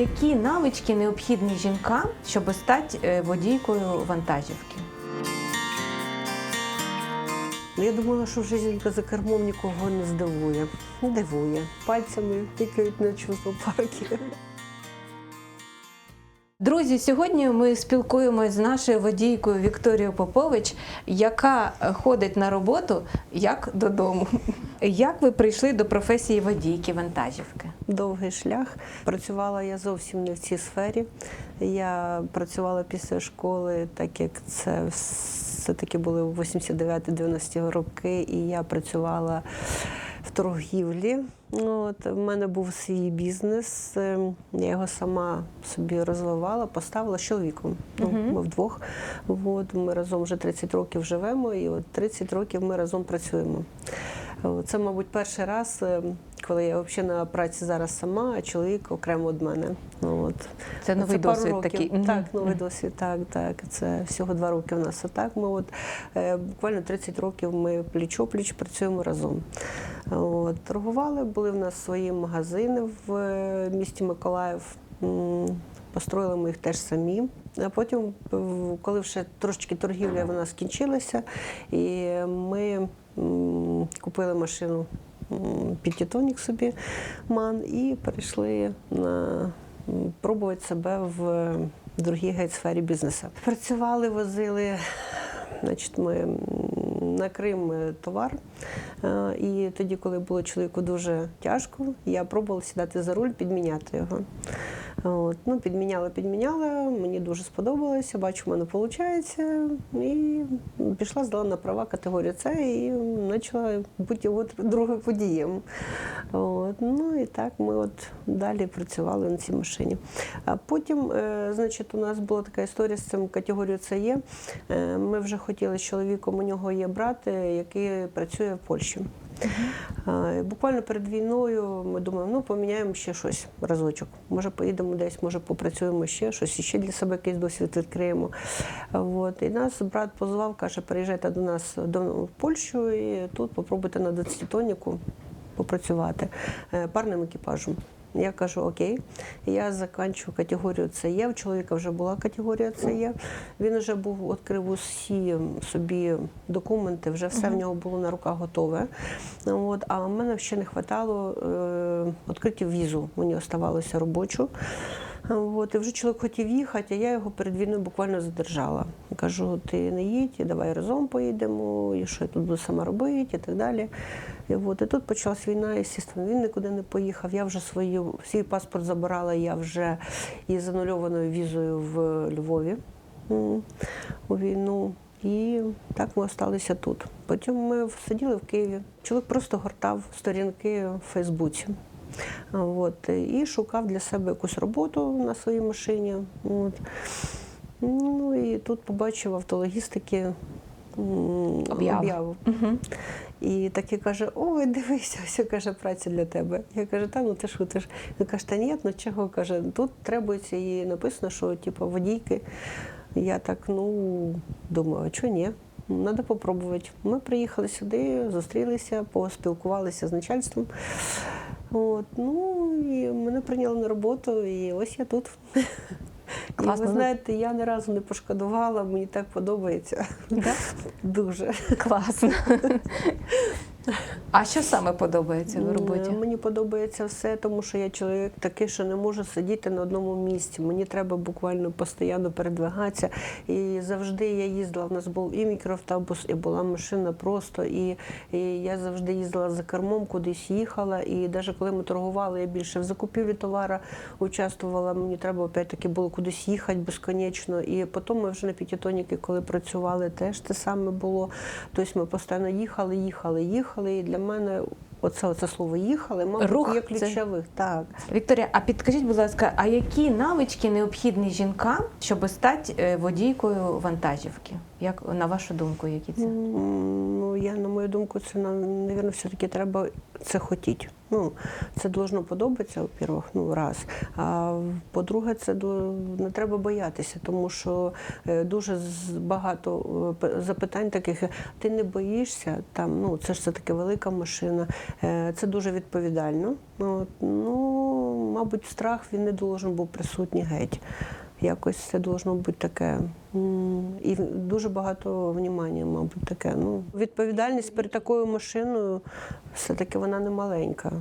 які навички необхідні жінкам, щоб стати е, водійкою вантажівки? Ну, Я думала, що вже жінка за кермом нікого не здивує. Дивує. Пальцями тикають на чувство парки. Друзі, сьогодні ми спілкуємося з нашою водійкою Вікторією Попович, яка ходить на роботу як додому. Як ви прийшли до професії водійки вантажівки? Довгий шлях. Працювала я зовсім не в цій сфері. Я працювала після школи, так як це все-таки були 89-90 роки, і я працювала торгівлі. Ну, От, в мене був свій бізнес, ем, я його сама собі розвивала, поставила з чоловіком. Ну, Мгм. Ми вдвох. От, ми разом вже 30 років живемо, і от 30 років ми разом працюємо. Це, мабуть, перший раз, ем, коли я взагалі на праці зараз сама, а чоловік окремо від мене. Ну, От. Це новий пару досвід років. такий. Так, новий досвід, так, так. Це всього два роки у нас. А так ми от е, буквально 30 років ми пліч-опліч працюємо разом. От, торгували, були в нас свої магазини в е, місті Миколаїв. Построїли ми їх теж самі. А потім, коли вже трошечки торгівля вона скінчилася, і ми купили машину м, собі ман і перейшли на пробувати себе в другій гейт-сфері бізнесу. Працювали, возили. Значить, ми на Крим е, товар. Е, І тоді, коли було чоловіку дуже тяжко, я пробувала сідати за руль, підміняти його. От. Ну, підміняла, підміняла, мені дуже сподобалося, бачу, в мене виходить. І пішла, здала на права категорію С і почала бути от другим водієм. От. Ну і так ми от далі працювали на цій машині. А потім, е, значить, у нас була така історія з цим категорією С є. Е, Ми вже хотіли з чоловіком, у нього є брат, е, який працює в Польщі. І Буквально перед війною ми думаємо, ну поміняємо ще щось разочок. Може, поїдемо десь, може попрацюємо ще щось, ще для себе якийсь досвід відкриємо. От. І нас брат позвав, каже, приїжджайте до нас в Польщу і тут попробуйте на 20 тоніку попрацювати е, парним екіпажем. Я кажу, окей, я закінчую категорію це є. В чоловіка вже була категорія це є. Він вже був відкрив усі собі документи, вже все в нього було на руках готове. От, а в мене ще не вистачало е, відкрити візу. Мені оставалося робочу. От, і вже чоловік хотів їхати, а я його перед війною буквально задержала. Кажу, ти не їдь, давай разом поїдемо, і що я тут буду сама робити, і так далі. І, от, і тут почалась війна, і звісно, він нікуди не поїхав. Я вже свою, свій паспорт забирала, я вже із анульованою візою в Львові у війну. І так ми залишилися тут. Потім ми сиділи в Києві. Чоловік просто гортав сторінки в Фейсбуці. От, і шукав для себе якусь роботу на своїй машині. От. Ну і тут побачив автологістики Об'яву. Угу. І таки каже: Ой, дивися, ось каже, праця для тебе. Я кажу, та ну ти шутиш. Він каже, та ні, ну чого каже, тут требується і написано, що типу водійки. Я так, ну думаю, а чого ні? Треба попробувати. Ми приїхали сюди, зустрілися, поспілкувалися з начальством. От, ну і мене прийняли на роботу, і ось я тут. І ви знаєте, я ні разу не пошкодувала, мені так подобається. Да? Дуже. Класно. А що саме подобається в роботі? Мені подобається все, тому що я чоловік такий, що не можу сидіти на одному місці. Мені треба буквально постійно передвигатися. І завжди я їздила. У нас був і мікроавтобус, і була машина просто. І, і я завжди їздила за кермом, кудись їхала. І навіть коли ми торгували, я більше в закупівлі товара участвувала. Мені треба опять-таки було кудись їхати безконечно. І потім ми вже на п'ятитоніки, коли працювали, теж те саме було. Тобто ми постійно їхали, їхали, їхали. І для мене оце, оце слово їхали, мабуть, Рух є це- ключових. Так. Вікторія, а підкажіть, будь ласка, а які навички необхідні жінкам, щоб стати е, водійкою вантажівки? Як на вашу думку, які це? Ну, я, на мою думку, це, навірно, все-таки треба це хотіть. Ну, це должно подобатися, во-первых, ну раз. А по-друге, це не треба боятися, тому що е, дуже багато е, запитань таких. Ти не боїшся, там, ну це ж все таки велика машина, е, це дуже відповідально. Ну, ну, мабуть, страх він не должен був присутній геть. Якось це должно бути таке. І дуже багато внімання, мабуть, таке. Ну, відповідальність перед такою машиною все-таки вона не маленька.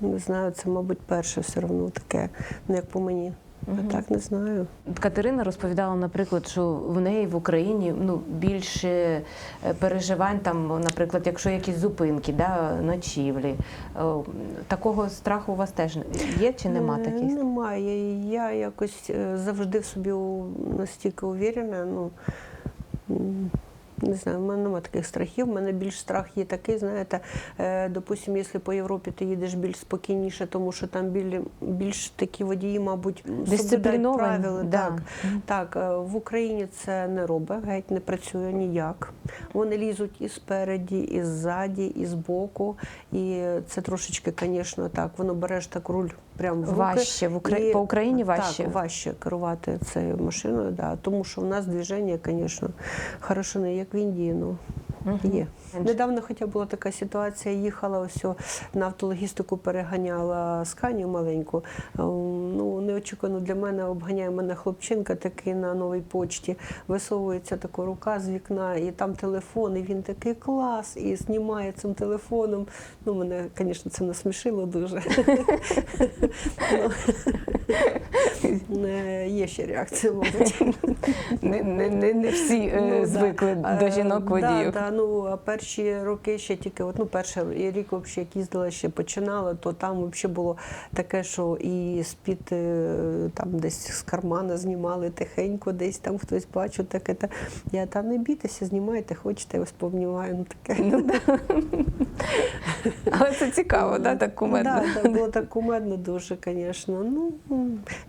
Не знаю, це, мабуть, перше все одно таке, ну як по мені. А так не знаю. Катерина розповідала, наприклад, що в неї в Україні ну більше е, переживань, там, наприклад, якщо якісь зупинки, да, ночівлі. Такого страху у вас теж є чи нема Е, таких? Немає. Я якось е, завжди в собі настільки уверена. Ну, не знаю, в мене немає таких страхів. У мене більш страх є такий, знаєте, е, допустимо, якщо по Європі ти їдеш більш спокійніше, тому що там біль- більш такі водії, мабуть, соблюдають Дисципліновані, правила. да. Так. Так, е, в Україні це не робить, геть не працює ніяк. Вони лізуть і спереді, і ззаді, і збоку. І це трошечки, звісно, так. Воно береш так руль прямо в руки. Важче в Украї... І- по Україні важче. Так, важче керувати цією машиною, да. тому що в нас движення, звісно, хороше не як в Індії, ну є. Недавно хоча була така ситуація, їхала ось на автологістику переганяла сканію маленьку. Е, Ну, неочікувано для мене обганяє мене хлопчинка такий на новій почті. Висовується така рука з вікна, і там телефон, і він такий клас, і знімає цим телефоном. Ну, мене, звісно, це насмішило дуже. Ну, е, Є ще реакція, мабуть. Не, не, не, не всі е, Ну, да. звикли до Е, жінок Да, водіїв. да, ну, а перші роки ще тільки, от, ну, перший рік, взагалі, як їздила, ще починала, то там взагалі було таке, що і з-під е, там десь з кармана знімали тихенько, десь там хтось бачив таке. Та. Я там не бійтеся, знімайте, хочете, я вас повнімаю. Ну, таке. Ну, да. Але це цікаво, да, так кумедно. Да, так, було так кумедно дуже, звісно. Ну,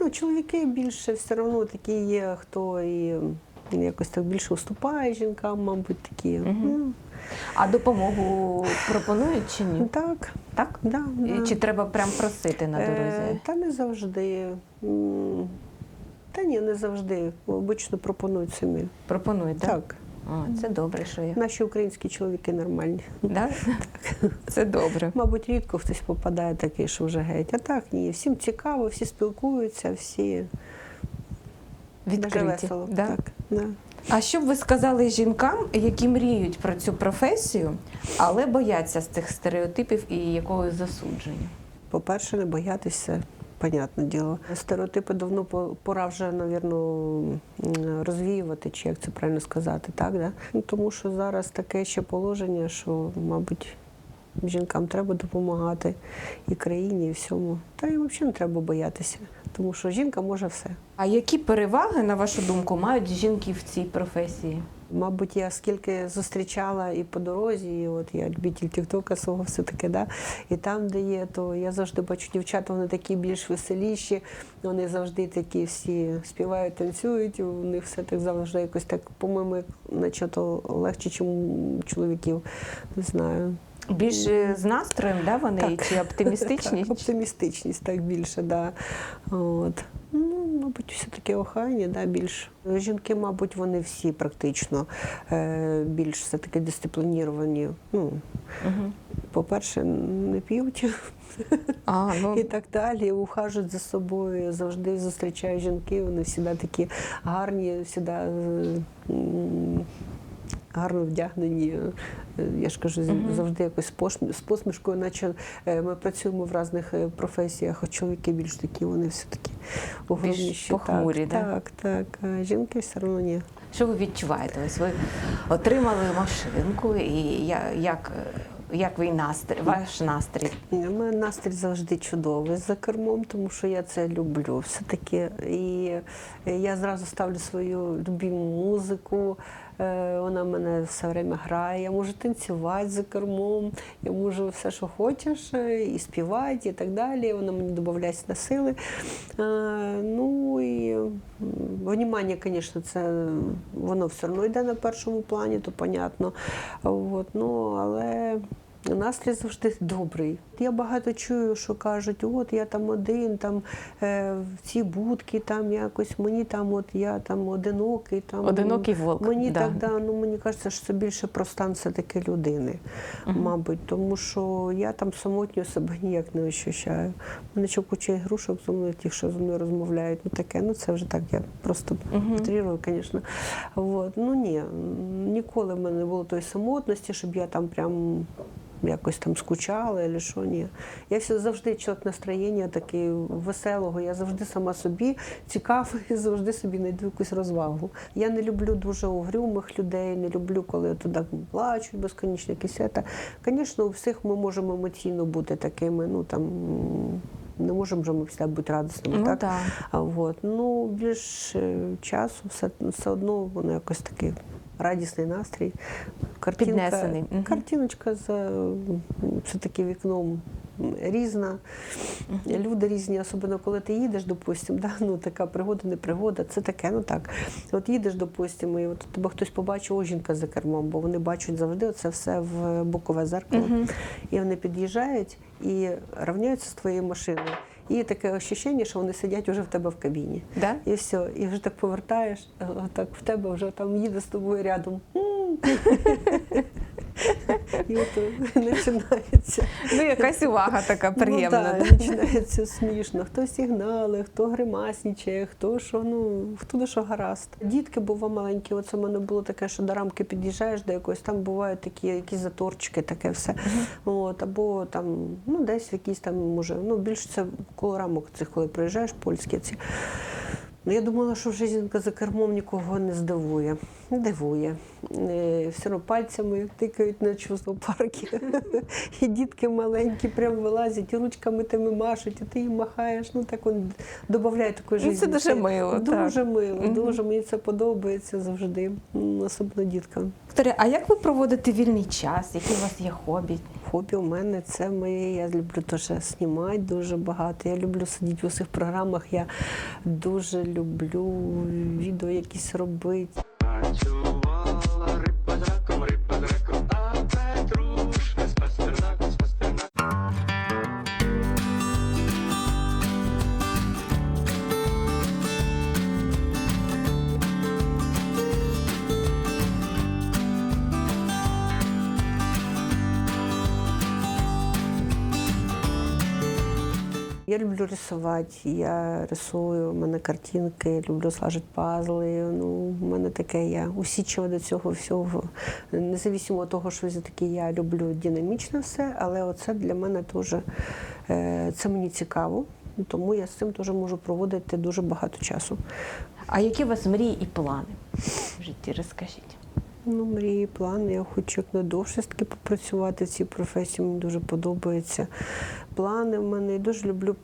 ну, чоловіки більше все одно такі є, хто і якось так більше уступає жінкам, мабуть, такі. Угу. А допомогу пропонують чи ні? Так, Так? да, І да. Чи треба прям просити на Е, дорозі? Та не завжди. Та ні, не завжди. Обично пропонують самі. Пропонують, так? Так. О, це добре, що є. Наші українські чоловіки нормальні. Да? Це добре. Мабуть, рідко хтось попадає такий, що вже геть. А так ні. Всім цікаво, всі спілкуються, всі дуже весело. Да? Так, да. А що б ви сказали жінкам, які мріють про цю професію, але бояться з цих стереотипів і якогось засудження? По-перше, не боятися, понятне діло. Стереотипи давно пора вже, навірно, розвіювати, чи як це правильно сказати, так? Да? Ну, тому що зараз таке ще положення, що, мабуть, жінкам треба допомагати і країні, і всьому. Та й взагалі не треба боятися, тому що жінка може все. А які переваги, на вашу думку, мають жінки в цій професії? Мабуть, я скільки зустрічала і по дорозі, і от я любитель Тіктока свого все таки, да, і там, де є, то я завжди бачу дівчата, вони такі більш веселіші, вони завжди такі всі співають, танцюють, у них все так завжди якось так, по-моєму, наче то легше, ніж у чоловіків. Не знаю. Більш е, з настроєм, да, вони Так. чи оптимістичні? Так, оптимістичність так більше, да. От. Мабуть, все-таки охайні, да, більш. Жінки, мабуть, вони всі практично е, більш все-таки дисциплініровані. Ну, угу. по-перше, не п'ють А, ну, і так далі, ухажують за собою. Завжди зустрічаю жінки, вони завжди такі гарні, завжди гарно вдягнені. Е, Я ж кажу, завжди якось з посмішкою, наче е, ми працюємо в різних е, професіях, а чоловіки більш такі, вони все такі угрюміші. похмурі, да? так, так, так. А жінки все одно ні. що ви відчуваєте? Ось ви отримали машинку, і як, як ви настрій, ваш настрій? У мене настрій завжди чудовий за кермом, тому що я це люблю. Все-таки і я зразу ставлю свою любиму музику. е, Вона мене все время грає. Я можу танцювати за кермом, я можу все, що хочеш, е, і співати, і так далі. Вона мені додається на сили. Е, Ну і внімання, звісно, це воно все одно йде на першому плані, то понятно. От, ну, але Настрій завжди добрий. Я багато чую, що кажуть, от я там один, там е, в ці будки, там якось мені там, от я там одинокий, там Одинокий волк, Мені да. так, да, ну мені кажеться, що це більше про стан все-таки людини, мабуть, тому що я там самотньо себе ніяк не ощущаю. У мене ще куча ігрушок зі мною, ті, що зі мною розмовляють, ну таке, ну це вже так, я просто утрирую, звісно. Вот. Ну ні, ніколи в мене не було тої самотності, щоб я там прям якось там скучала, або що ні. Я все завжди чоловік настроєння такий веселого. Я завжди сама собі цікавий, завжди собі знайду якусь розвагу. Я не люблю дуже угрюмих людей, не люблю, коли туди плачуть безконечно це. Звісно, у всіх ми можемо емоційно бути такими, ну там. Не можемо же ми всі бути радісними, Ну так? так. А от, ну, більш е, часу все, все одно воно якось такий радісний настрій. Картинка, Піднесений. Картиночка за все-таки вікном різна. Люди різні, особливо коли ти їдеш, допустимо, да? ну, така пригода, не пригода, це таке, ну так. От їдеш, допустимо, і от тебе хтось побачив, о, жінка за кермом, бо вони бачать завжди це все в бокове зеркало. І вони під'їжджають і рівняються з твоєю машиною. І таке ощущення, що вони сидять уже в тебе в кабіні. Да? І все, і вже так повертаєш, так в тебе вже там їде з тобою рядом. От починається. Ну, якась увага така приємна. Ну, да, починається смішно. Хто сигнали, хто гримаснічає, хто що, ну, хто де що гаразд. Дітки бува маленькі, оце в мене було таке, що до рамки під'їжджаєш до якоїсь, там бувають такі якісь заторчики, таке все. От, або там, ну, десь якісь там, може, ну, більше це коло рамок цих, коли приїжджаєш, польські ці. Ну, я думала, що вже жінка за кермом нікого не здивує. Дивує. Е, Все одно пальцями тикають на чувство парки. І дітки маленькі прям вилазять, і ручками тими машуть, і ти їм махаєш. Ну так он додає такої Ну, житті. це дуже мило, Дуже так. мило, дуже мені це подобається завжди, особливо діткам. Вікторія, а як ви проводите вільний час? Які у вас є хобі? Хобі у мене це моє. Я люблю теж знімати дуже багато. Я люблю сидіти у цих програмах. Я дуже люблю відео якісь робити. Танцювала Я люблю рисувати, я рисую, у мене картинки, люблю слажити пазли. Ну, у мене таке я усічива до цього всього. Незалежно від того, що все-таки я люблю динамічне все, але оце для мене теж е, це мені цікаво, тому я з цим теж можу проводити дуже багато часу. А які у вас мрії і плани в житті? Розкажіть. Ну, мрії, плани. Я хочу якнайдовше таки попрацювати в цій професії. Мені дуже подобається. Плани в мене. Я дуже люблю,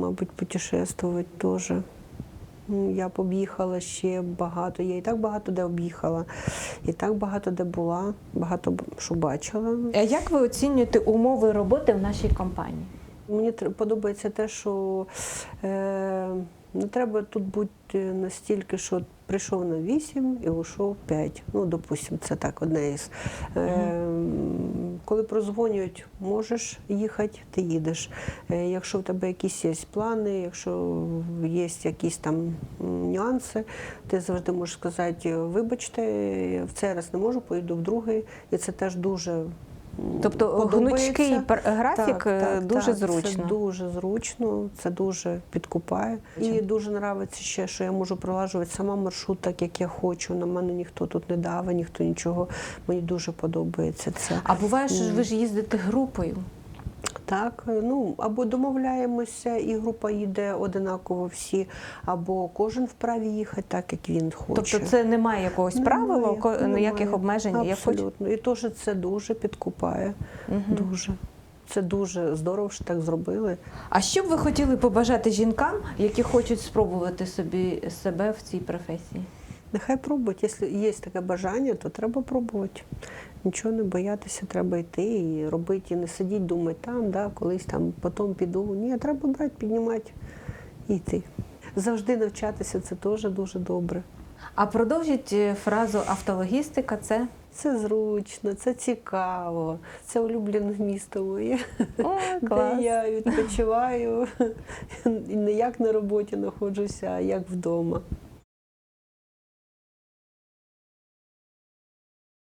мабуть, путешествувати теж. Я б об'їхала ще багато. Я і так багато де об'їхала, і так багато де була, багато що бачила. А як ви оцінюєте умови роботи в нашій компанії? Мені подобається те, що е, не треба тут бути настільки, що прийшов на 8 і ушов 5. Ну, допустимо, це так, одне із. Е, коли прозвонюють, можеш їхати, ти їдеш. Е, якщо в тебе якісь є плани, якщо є якісь там нюанси, ти завжди можеш сказати, вибачте, в цей раз не можу, поїду в другий. І це теж дуже. Тобто подобається. гнучкий графік Так, е, так, дуже так, зручно. Це дуже зручно, це дуже підкупає. І дуже подобається ще, що я можу пролажувати сама маршрут так, як я хочу. На мене ніхто тут не дав, ніхто нічого. Мені дуже подобається це. А буває, що ви ж їздите групою. Так, ну або домовляємося, і група їде одинаково всі, або кожен вправі їхати так, як він хоче. Тобто це немає якогось правила, Немає, немає. обмежень. Як хоч- І теж це дуже підкупає. Дуже. Це дуже здорово, що так зробили. А що б ви хотіли побажати жінкам, які хочуть спробувати собі себе в цій професії? Нехай пробують. Якщо є таке бажання, то треба пробувати. Нічого не боятися, треба йти і робити, і не сидіти, думати там, да, колись там потім піду. Ні, треба брати, піднімати і йти. Завжди навчатися це теж дуже добре. А продовжіть е, фразу автологістика це Це зручно, це цікаво, це улюблене місто моє, О, де я відпочиваю і не як на роботі знаходжуся, а як вдома.